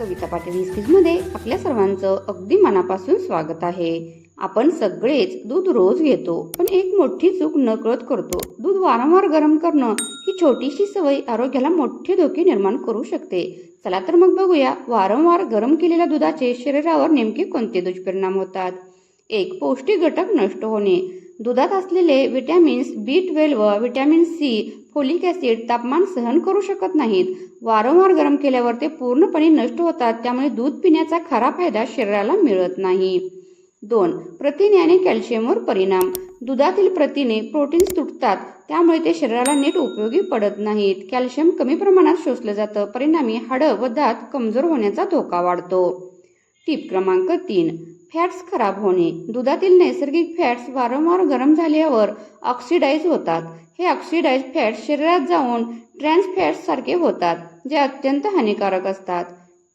रेसिपीजमध्ये आपल्या सर्वांचं अगदी मनापासून स्वागत आहे. आपण सगळेच दूध रोज घेतो पण एक मोठी चूक नकळत करतो. दूध वारंवार गरम करणं ही छोटीशी सवय आरोग्याला मोठे धोके निर्माण करू शकते. चला तर मग बघूया वारंवार गरम केलेल्या दुधाचे शरीरावर नेमके कोणते दुष्परिणाम होतात? एक पौष्टिक घटक नष्ट होणे दुधात असलेले vitamins B twelve vitamin C folic acid तापमान सहन करू शकत नाहीत. वारंवार गरम केल्यावर ते पूर्णपणे नष्ट होतात त्यामुळे दूध पिण्याचा खरा फायदा शरीराला मिळत नाही. दोन प्रथिने आणि कॅल्शियमवर परिणाम. दुधातील प्रथिने प्रोटीन्स तुटतात त्यामुळे ते शरीराला नीट उपयोगी पडत नाहीत. कॅल्शियम कमी प्रमाणात शोषलं जातं परिणामी हाडं व दात कमजोर होण्याचा धोका वाढतो. टिप क्रमांक तीन. फॅट्स खराब होणे. दुधातील नैसर्गिक फॅट्स वारंवार गरम झाल्यावर ऑक्सिडाइज होतात. हे ऑक्सिडाइज फॅट्स शरीरात जाऊन ट्रान्स फॅट्स सारखे होतात जे अत्यंत हानिकारक असतात.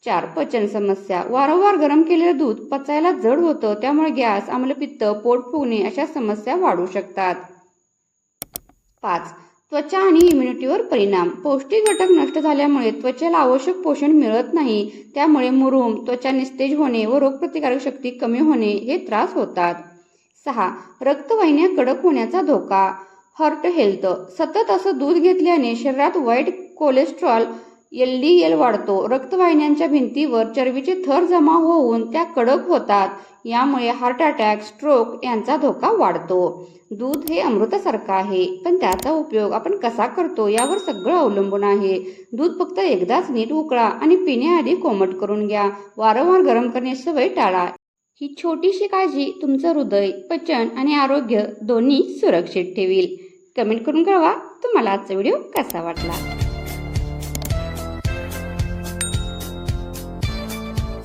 चार. पचन समस्या. वारंवार गरम केलेलं दूध पचायला जड होतं त्यामुळे गॅस आम्लपित्त पोट फुगणे अशा समस्या वाढू शकतात. पाच. त्वचा आणि इम्युनिटीवर परिणाम. पौष्टिक घटक नष्ट झाल्यामुळे त्वचेला आवश्यक पोषण मिळत नाही. त्यामुळे मुरूम त्वचा निस्तेज होणे व रोगप्रतिकारक शक्ती कमी होणे हे त्रास होतात. सहा रक्तवाहिन्या कडक होण्याचा धोका. हार्ट हेल्थ सतत असं दूध घेतल्याने शरीरात वाईट कोलेस्ट्रॉल एल डी एल वाढतो. रक्तवाहिन्यांच्या भिंतीवर चरबीचे थर जमा होऊन त्या कडक होतात. यामुळे हार्ट अटॅक स्ट्रोक यांचा धोका वाढतो. दूध हे अमृतासारखं आहे पण त्याचा उपयोग आपण कसा करतो यावर सगळं अवलंबून आहे. दूध फक्त एकदाच नीट उकळा आणि पिण्याआधी कोमट करून घ्या. वारंवार गरम करण्याची सवय टाळा. ही छोटीशी काळजी तुमचं हृदय पचन आणि आरोग्य दोन्ही सुरक्षित ठेवील. कमेंट करून कळवा तुम्हाला आजचा व्हिडिओ कसा वाटला.